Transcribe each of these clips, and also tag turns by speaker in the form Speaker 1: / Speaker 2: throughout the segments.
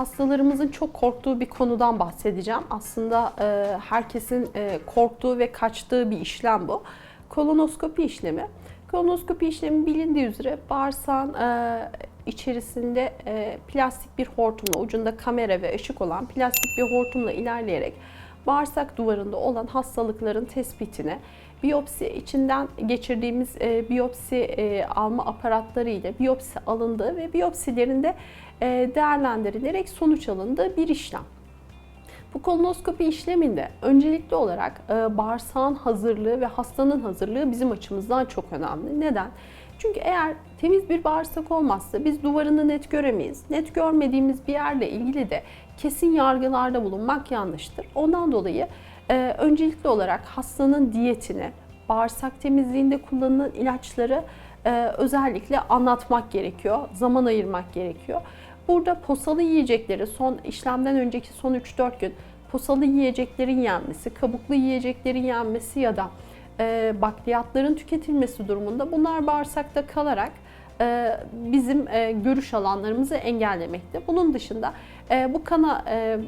Speaker 1: hastalarımızın çok korktuğu bir konudan bahsedeceğim. Aslında e, herkesin e, korktuğu ve kaçtığı bir işlem bu. Kolonoskopi işlemi. Kolonoskopi işlemi bilindiği üzere bağırsağın e, içerisinde e, plastik bir hortumla, ucunda kamera ve ışık olan plastik bir hortumla ilerleyerek bağırsak duvarında olan hastalıkların tespitine, biyopsi içinden geçirdiğimiz e, biyopsi e, alma aparatları ile biyopsi alındığı ve biyopsilerinde e, değerlendirilerek sonuç alındığı bir işlem. Bu kolonoskopi işleminde öncelikli olarak e, bağırsağın hazırlığı ve hastanın hazırlığı bizim açımızdan çok önemli. Neden? Çünkü eğer temiz bir bağırsak olmazsa biz duvarını net göremeyiz. Net görmediğimiz bir yerle ilgili de kesin yargılarda bulunmak yanlıştır. Ondan dolayı e, öncelikli olarak hastanın diyetini, bağırsak temizliğinde kullanılan ilaçları e, özellikle anlatmak gerekiyor, zaman ayırmak gerekiyor. Burada posalı yiyecekleri son işlemden önceki son 3-4 gün posalı yiyeceklerin yenmesi, kabuklu yiyeceklerin yenmesi ya da e, bakliyatların tüketilmesi durumunda bunlar bağırsakta kalarak e, bizim e, görüş alanlarımızı engellemekte. Bunun dışında e, bu kana e,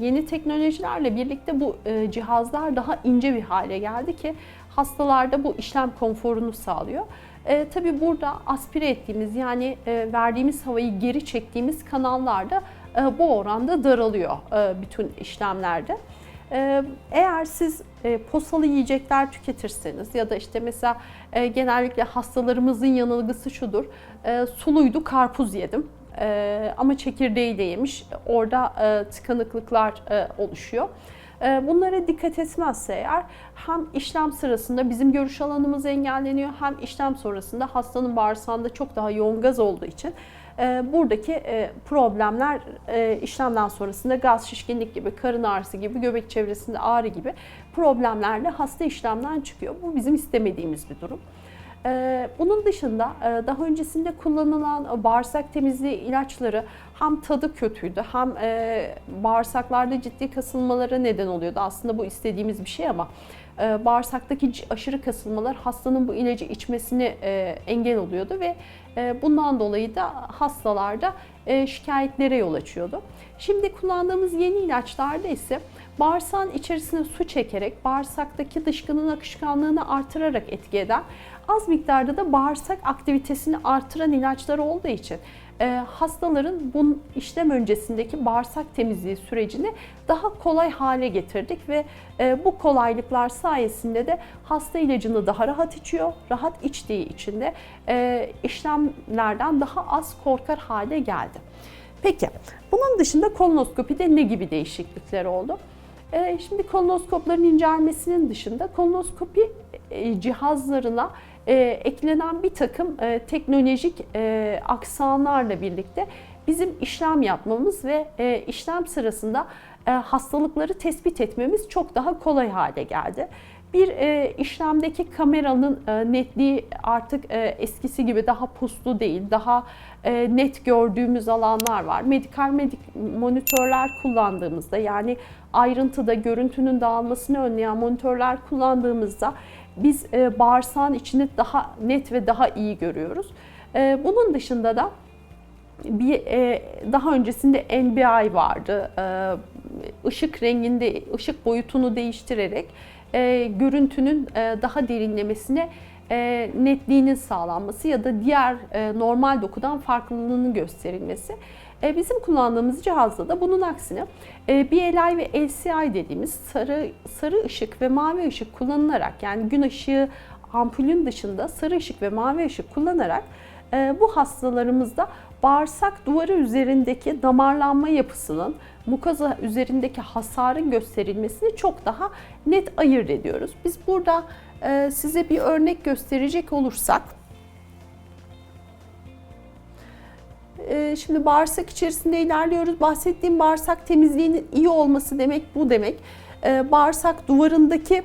Speaker 1: yeni teknolojilerle birlikte bu e, cihazlar daha ince bir hale geldi ki hastalarda bu işlem konforunu sağlıyor. E, tabii burada aspire ettiğimiz yani e, verdiğimiz havayı geri çektiğimiz kanallar da e, bu oranda daralıyor e, bütün işlemlerde. E, eğer siz e, posalı yiyecekler tüketirseniz ya da işte mesela e, genellikle hastalarımızın yanılgısı şudur. E, suluydu karpuz yedim ama çekirdeği de yemiş. Orada tıkanıklıklar oluşuyor. E, Bunlara dikkat etmezse eğer hem işlem sırasında bizim görüş alanımız engelleniyor hem işlem sonrasında hastanın bağırsağında çok daha yoğun gaz olduğu için e, buradaki e, problemler e, işlemden sonrasında gaz, şişkinlik gibi, karın ağrısı gibi, göbek çevresinde ağrı gibi problemlerle hasta işlemden çıkıyor. Bu bizim istemediğimiz bir durum. Ee, Bunun dışında e, daha öncesinde kullanılan bağırsak temizliği ilaçları hem tadı kötüydü hem e, bağırsaklarda ciddi kasılmalara neden oluyordu. Aslında bu istediğimiz bir şey ama e, bağırsaktaki aşırı kasılmalar hastanın bu ilacı içmesini engel oluyordu ve bundan dolayı da hastalarda şikayetlere yol açıyordu. Şimdi kullandığımız yeni ilaçlarda ise bağırsağın içerisine su çekerek bağırsaktaki dışkının akışkanlığını artırarak etki eden az miktarda da bağırsak aktivitesini artıran ilaçlar olduğu için e, hastaların bu işlem öncesindeki bağırsak temizliği sürecini daha kolay hale getirdik ve e, bu kolaylıklar sayesinde de hasta ilacını daha rahat içiyor. Rahat içtiği için de e, işlemlerden daha az korkar hale geldi. Peki bunun dışında kolonoskopide ne gibi değişiklikler oldu? Şimdi kolonoskopların incelmesinin dışında kolonoskopi cihazlarına e, eklenen bir takım e, teknolojik e, aksanlarla birlikte bizim işlem yapmamız ve e, işlem sırasında e, hastalıkları tespit etmemiz çok daha kolay hale geldi. Bir e, işlemdeki kameranın e, netliği artık e, eskisi gibi daha puslu değil, daha e, net gördüğümüz alanlar var. Medikal medik monitörler kullandığımızda yani ayrıntıda görüntünün dağılmasını önleyen monitörler kullandığımızda biz e, bağırsağın içini daha net ve daha iyi görüyoruz. E, bunun dışında da bir e, daha öncesinde NBI vardı. E, ışık renginde ışık boyutunu değiştirerek e, görüntünün e, daha derinlemesine e, netliğinin sağlanması ya da diğer e, normal dokudan farklılığının gösterilmesi. E, bizim kullandığımız cihazda da bunun aksine e, BLI ve LCI dediğimiz sarı sarı ışık ve mavi ışık kullanılarak yani gün ışığı ampulün dışında sarı ışık ve mavi ışık kullanarak e, bu hastalarımızda bağırsak duvarı üzerindeki damarlanma yapısının mukaza üzerindeki hasarın gösterilmesini çok daha net ayırt ediyoruz. Biz burada size bir örnek gösterecek olursak Ee, şimdi bağırsak içerisinde ilerliyoruz. Bahsettiğim bağırsak temizliğinin iyi olması demek bu demek. Ee, bağırsak duvarındaki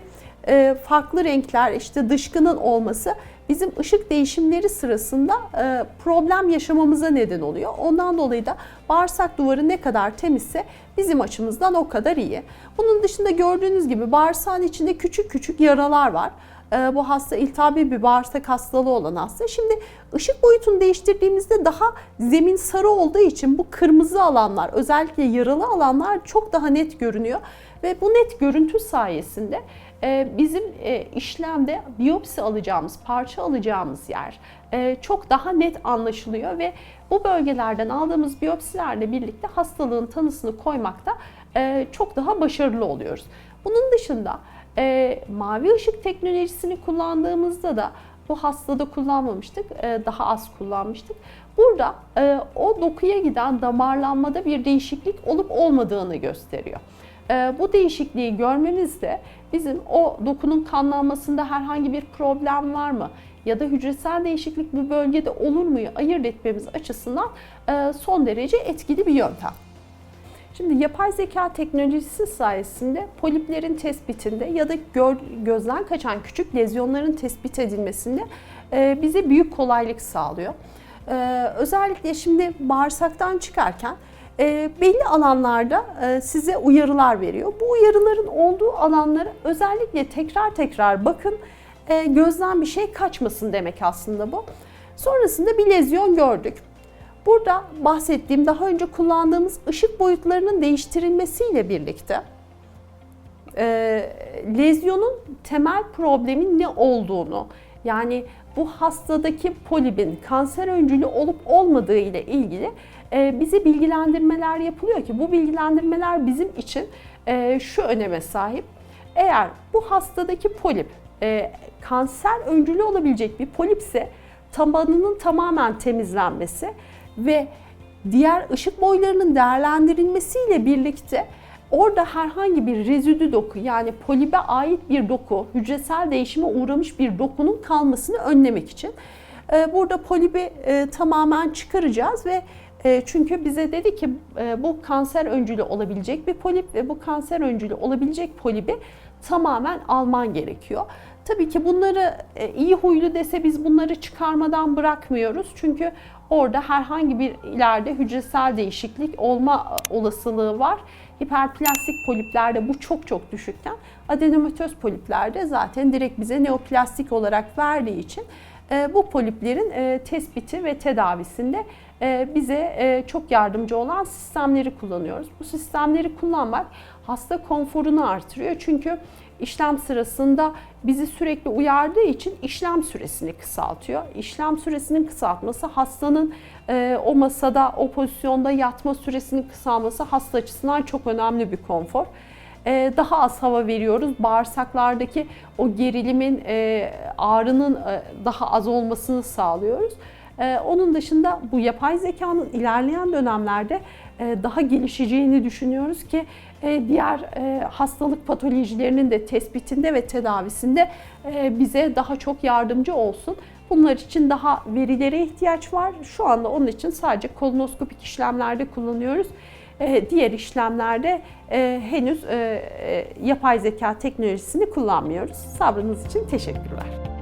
Speaker 1: e, farklı renkler işte dışkının olması bizim ışık değişimleri sırasında e, problem yaşamamıza neden oluyor. Ondan dolayı da bağırsak duvarı ne kadar temizse bizim açımızdan o kadar iyi. Bunun dışında gördüğünüz gibi bağırsağın içinde küçük küçük yaralar var. E, bu hasta iltihabi bir bağırsak hastalığı olan hasta. Şimdi ışık boyutunu değiştirdiğimizde daha zemin sarı olduğu için bu kırmızı alanlar özellikle yaralı alanlar çok daha net görünüyor. Ve bu net görüntü sayesinde bizim e, işlemde biyopsi alacağımız, parça alacağımız yer e, çok daha net anlaşılıyor ve bu bölgelerden aldığımız biyopsilerle birlikte hastalığın tanısını koymakta e, çok daha başarılı oluyoruz. Bunun dışında mavi ışık teknolojisini kullandığımızda da bu hastada kullanmamıştık, daha az kullanmıştık. Burada o dokuya giden damarlanmada bir değişiklik olup olmadığını gösteriyor. E, bu değişikliği görmemiz de bizim o dokunun kanlanmasında herhangi bir problem var mı ya da hücresel değişiklik bu bölgede olur muyu ayırt etmemiz açısından e, son derece etkili bir yöntem. Şimdi yapay zeka teknolojisi sayesinde poliplerin tespitinde ya da gözden kaçan küçük lezyonların tespit edilmesinde e, bize büyük kolaylık sağlıyor. E, özellikle şimdi bağırsaktan çıkarken e, belli alanlarda e, size uyarılar veriyor. Bu uyarıların olduğu alanlara özellikle tekrar tekrar bakın e, gözden bir şey kaçmasın demek aslında bu. Sonrasında bir lezyon gördük. Burada bahsettiğim daha önce kullandığımız ışık boyutlarının değiştirilmesiyle birlikte e, lezyonun temel problemin ne olduğunu yani bu hastadaki polibin kanser öncülü olup olmadığı ile ilgili e, bize bilgilendirmeler yapılıyor ki bu bilgilendirmeler bizim için e, şu öneme sahip. Eğer bu hastadaki polip e, kanser öncülü olabilecek bir polipse tabanının tamamen temizlenmesi ve diğer ışık boylarının değerlendirilmesiyle birlikte orada herhangi bir rezidü doku yani polibe ait bir doku, hücresel değişime uğramış bir dokunun kalmasını önlemek için e, burada polibi e, tamamen çıkaracağız ve e, çünkü bize dedi ki bu kanser öncülü olabilecek bir polip ve bu kanser öncülü olabilecek polibi tamamen alman gerekiyor. Tabii ki bunları iyi huylu dese biz bunları çıkarmadan bırakmıyoruz. Çünkü orada herhangi bir ileride hücresel değişiklik olma olasılığı var. Hiperplastik poliplerde bu çok çok düşükken adenomatöz poliplerde zaten direkt bize neoplastik olarak verdiği için bu poliplerin tespiti ve tedavisinde bize çok yardımcı olan sistemleri kullanıyoruz. Bu sistemleri kullanmak hasta konforunu artırıyor. Çünkü işlem sırasında bizi sürekli uyardığı için işlem süresini kısaltıyor. İşlem süresinin kısaltması hastanın e, o masada, o pozisyonda yatma süresinin kısalması hasta açısından çok önemli bir konfor. E, daha az hava veriyoruz. Bağırsaklardaki o gerilimin, e, ağrının e, daha az olmasını sağlıyoruz. Onun dışında bu yapay zekanın ilerleyen dönemlerde daha gelişeceğini düşünüyoruz ki diğer e, hastalık patolojilerinin de tespitinde ve tedavisinde bize daha çok yardımcı olsun. Bunlar için daha verilere ihtiyaç var. Şu anda onun için sadece kolonoskopik işlemlerde kullanıyoruz. Diğer işlemlerde henüz yapay zeka teknolojisini kullanmıyoruz. Sabrınız için teşekkürler.